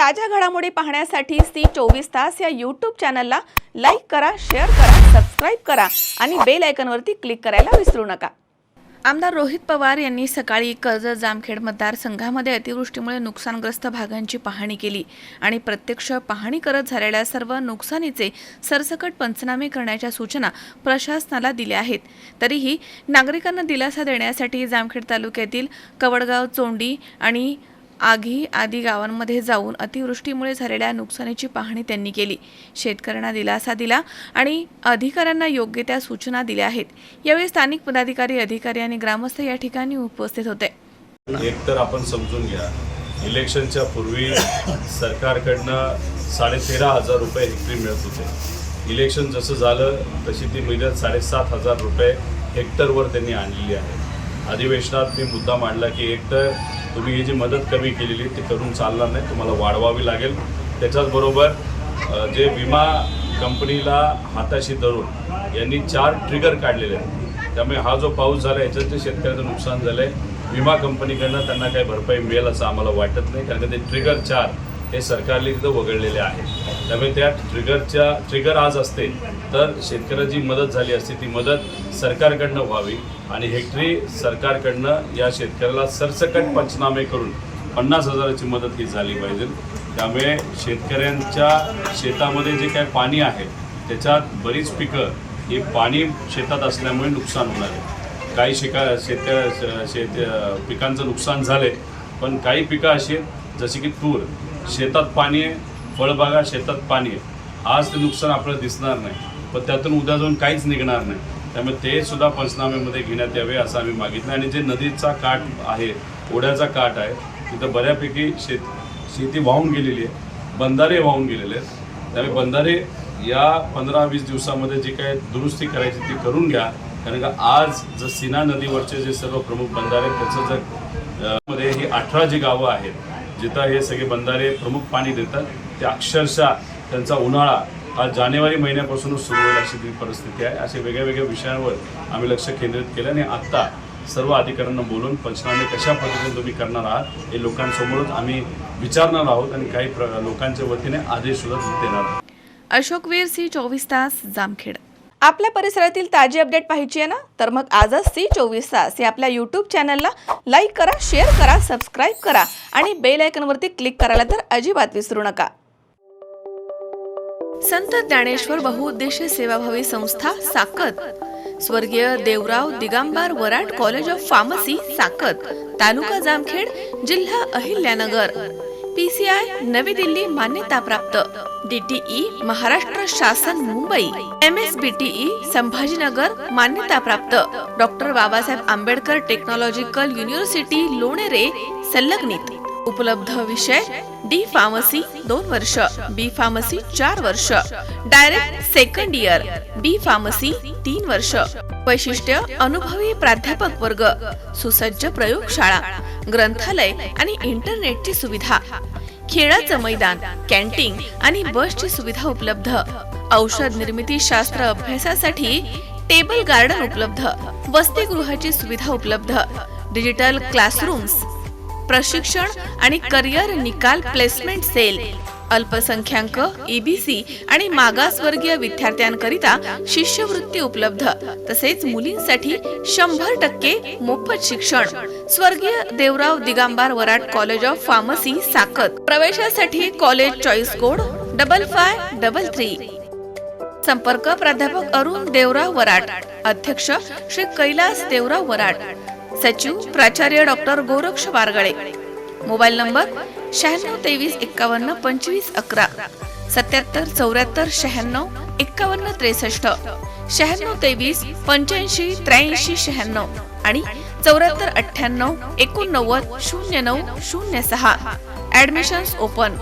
ताज्या घडामोडी पाहण्यासाठी सी चोवीस तास या यूट्यूब चॅनलला लाईक करा शेअर करा सबस्क्राईब करा आणि बेल आयकनवरती क्लिक करायला विसरू नका. आमदार रोहित पवार यांनी सकाळी कर्जत जामखेड मतदारसंघामध्ये अतिवृष्टीमुळे नुकसानग्रस्त भागांची पाहणी केली आणि प्रत्यक्ष पाहणी करत झालेल्या सर्व नुकसानीचे सरसकट पंचनामे करण्याच्या सूचना प्रशासनाला दिल्या आहेत. तरीही नागरिकांना दिलासा देण्यासाठी जामखेड तालुक्यातील कवडगाव चोंडी आणि आघी आदी गावांमध्ये जाऊन अतिवृष्टीमुळे झालेल्या नुकसानीची पाहणी त्यांनी केली. शेतकऱ्यांना दिलासा दिला आणि अधिकाऱ्यांना योग्य त्या सूचना दिल्या आहेत. यावेळी स्थानिक पदाधिकारी अधिकारी आणि ग्रामस्थ या ठिकाणी उपस्थित होते. एक तर आपण समजून घ्या इलेक्शनच्या पूर्वी सरकारकडनं साडेतेरा हजार रुपये हेक्टरी मिळत होते. इलेक्शन जसं झालं तशी ती मिळत साडेसात हजार रुपये हेक्टरवर त्यांनी आणलेली आहे. अधिवेशनात मी मुद्दा मांडला की एक तर तुम्ही ही जी मदत कमी केलेली ती करून चालणार नाही तुम्हाला वाढवावी लागेल. त्याच्याचबरोबर जे विमा कंपनीला हाताशी धरून यांनी चार ट्रिगर काढलेले आहेत. त्यामुळे हा जो पाऊस झाला याच्यात जे शेतकऱ्याचं नुकसान झालं आहे विमा कंपनीकडनं त्यांना काही भरपाई मिळेल असं आम्हाला वाटत नाही कारण का ते ट्रिगर चार हे सरकारने तिथं वगळलेले आहे. त्यामुळे त्या ट्रिगरच्या ट्रिगर आज असते तर शेतकऱ्याची मदत झाली असते ती मदत सरकारकडनं व्हावी आणि हेक्टरी सरकारकडनं या शेतकऱ्याला सरसकट पंचनामे करून पन्नास हजाराची मदत ही झाली पाहिजे. त्यामुळे शेतकऱ्यांच्या शेतामध्ये जे काही पाणी आहे त्याच्यात बरीच पिकं ही पाणी शेतात असल्यामुळे नुकसान होणार आहे. काही शिका शेतकऱ्या शेत पिकांचं नुकसान झाले पण काही पिकं अशी आहेत जशी की तूर. शेतात पाणी आहे फळबागा शेतात पाणी आहे. आज ते नुकसान आपल्याला दिसणार नाही पण त्यातून उद्या जाऊन काहीच निघणार नाही. त्यामुळे ते सुद्धा पंचनाम्यामध्ये घेण्यात यावे असं आम्ही मागितलं. आणि जे नदीचा काठ आहे ओढ्याचा काठ आहे तिथं बऱ्यापैकी शेत शेती वाहून गेलेली आहे. बंधारे वाहून गेलेले आहेत. त्यामुळे बंधारे या पंधरा वीस दिवसामध्ये जी काय दुरुस्ती करायची ती करून घ्या. कारण का आज जर सीना नदीवरचे जे सर्व प्रमुख बंधारे त्याचं जर मध्ये ही अठरा जी गावं आहेत जिथं हे सगळे बंधारे प्रमुख पाणी देतात ते अक्षरशः त्यांचा उन्हाळा हा जानेवारी महिन्यापासूनच सुरू होईल अशी ती परिस्थिती आहे. अशा वेगळ्या वेगळ्या विषयांवर आम्ही लक्ष केंद्रित केलं आणि आत्ता सर्व अधिकाऱ्यांना बोलून पंचनामे कशा पद्धतीने तुम्ही करणार आहात हे लोकांसमोरच आम्ही विचारणार आहोत आणि काही प्र लोकांच्या वतीने आदेशसुद्धा देणार आहोत. अशोकवीर सी चोवीस तास जामखेड. आपल्या परिसरातील ताजी अपडेट पाहिजे आहे ना? तर मग आजच सी चोवीस तास या आपल्या यूट्यूब चॅनलला लाईक करा शेअर करा सबस्क्राईब करा आणि बेल आयकनवरती क्लिक करायला तर अजिबात विसरू नका. संत ज्ञानेश्वर बहुउद्देशीय सेवाभावी संस्था साकत. स्वर्गीय Devrao Digambar Warad college of pharmacy Sakat. तालुका जामखेड जिल्हा अहिल्यानगर. पीसीआय नवी दिल्ली मान्यताप्राप्त. डीटीई महाराष्ट्र शासन Mumbai. M S BTE Sambhajinagar मान्यताप्राप्त. Doctor Babasaheb Ambedkar technological university Lonere संलग्नित. उपलब्ध विषय डी फार्मसी दोन वर्ष बी फार्मसी चार वर्ष. Direct second year B pharmacy तीन वर्ष. वैशिष्ट्य अनुभवी प्राध्यापक वर्ग सुसज्ज प्रयोगशाळा ग्रंथालय आणि इंटरनेटची सुविधा. खेळाचं मैदान कॅन्टीन आणि बसची सुविधा उपलब्ध. औषध निर्मिती शास्त्र अभ्यासासाठी टेबल गार्डन उपलब्ध. वसतिगृहाची सुविधा उपलब्ध. डिजिटल क्लासरूम्स प्रशिक्षण आणि करिअर निकाल प्लेसमेंट सेल अल्पसंख्याक एबीसी आणि मागासवर्गीय विद्यार्थ्यांकरिता शिष्यवृत्ती उपलब्ध. तसेच मुलींसाठी शंभर टक्के मोफत शिक्षण. स्वर्गीय Devrao Digambar Warad college of pharmacy Sakat प्रवेशासाठी college choice code double five double three. संपर्क प्राध्यापक अरुण देवराव वराट अध्यक्ष श्री कैलास देवराव वराट सचिव प्राचार्य doctor Goraksh Bargale mobile number शहाण्णव तेवीस एक्कावन्न पंचवीस अकरा. सत्याहत्तर चौऱ्याहत्तर शहाण्णव एक्कावन्न त्रेसष्ट. शहाण्णव तेवीस पंच्याऐंशी त्र्याऐंशी शहाण्णव. आणि चौऱ्याहत्तर अठ्ठ्याण्णव एकोणनव्वद शून्य नऊ शून्य सहा. Admissions open